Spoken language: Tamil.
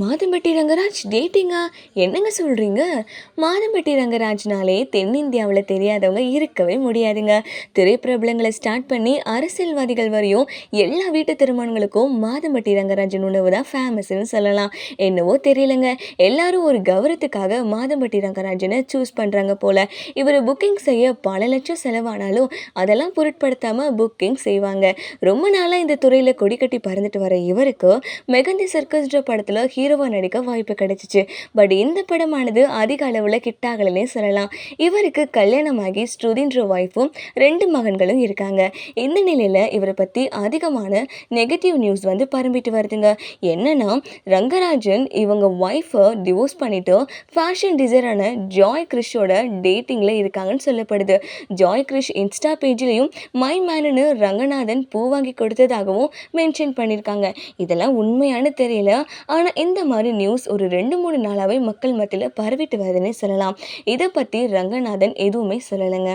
மாதம்பட்டி ரங்கராஜ் டேட்டிங்கா என்னங்க சொல்கிறீங்க மாதம்பட்டி ரங்கராஜ்னாலே தென்னிந்தியாவில் தெரியாதவங்க இருக்கவே முடியாதுங்க. திரைப்பிரபலங்களை ஸ்டார்ட் பண்ணி அரசியல்வாதிகள் வரையும் எல்லா வீட்டு திருமணங்களுக்கும் மாதம்பட்டி ரங்கராஜன் உணவு தான் ஃபேமஸ்னு சொல்லலாம். என்னவோ தெரியலங்க. எல்லாரும் ஒரு கௌரவத்துக்காக மாதம்பட்டி ரங்கராஜனை சூஸ் பண்ணுறாங்க போல். இவர் புக்கிங் செய்ய பல லட்சம் செலவானாலும் அதெல்லாம் பொருட்படுத்தாமல் புக்கிங் செய்வாங்க. ரொம்ப நாளாக இந்த துறையில் கொடி கட்டி பறந்துட்டு வர இவருக்கு மெகந்தி சர்க்கஸ்ன்ற படத்தில் ஹீரோவாக நடிக்க வாய்ப்பு கிடைச்சிச்சு. பட் இந்த படமானது அதிக அளவில் கிட்டாகலனே சொல்லலாம். இவருக்கு கல்யாணமாகி ஸ்ருதின்ற ஒய்ஃபும் ரெண்டு மகன்களும் இருக்காங்க. இந்த நிலையில் இவரை பற்றி அதிகமான நெகட்டிவ் நியூஸ் வந்து பரம்பிட்டு வருதுங்க. என்னன்னா ரங்கராஜன் இவங்க ஒய்ஃபை டிவோர்ஸ் பண்ணிட்டு ஃபேஷன் டிசைனரான ஜாய் கிறிஷோட டேட்டிங்கில் இருக்காங்கன்னு சொல்லப்படுது. ஜாய் கிறிஷ் இன்ஸ்டா பேஜ்லேயும் மை மேனு ரங்கநாதன் பூ வாங்கி கொடுத்ததாகவும் மென்ஷன் பண்ணியிருக்காங்க இதெல்லாம் உண்மையானு தெரியல. ஆனால் இந்த இந்த மாதிரி நியூஸ் ஒரு ரெண்டு மூணு நாளாகவே மக்கள் மத்தியில் பரவிட்டு வருதுன்னே சொல்லலாம். இதை பற்றி ரங்கநாதன் எதுவுமே சொல்லலைங்க.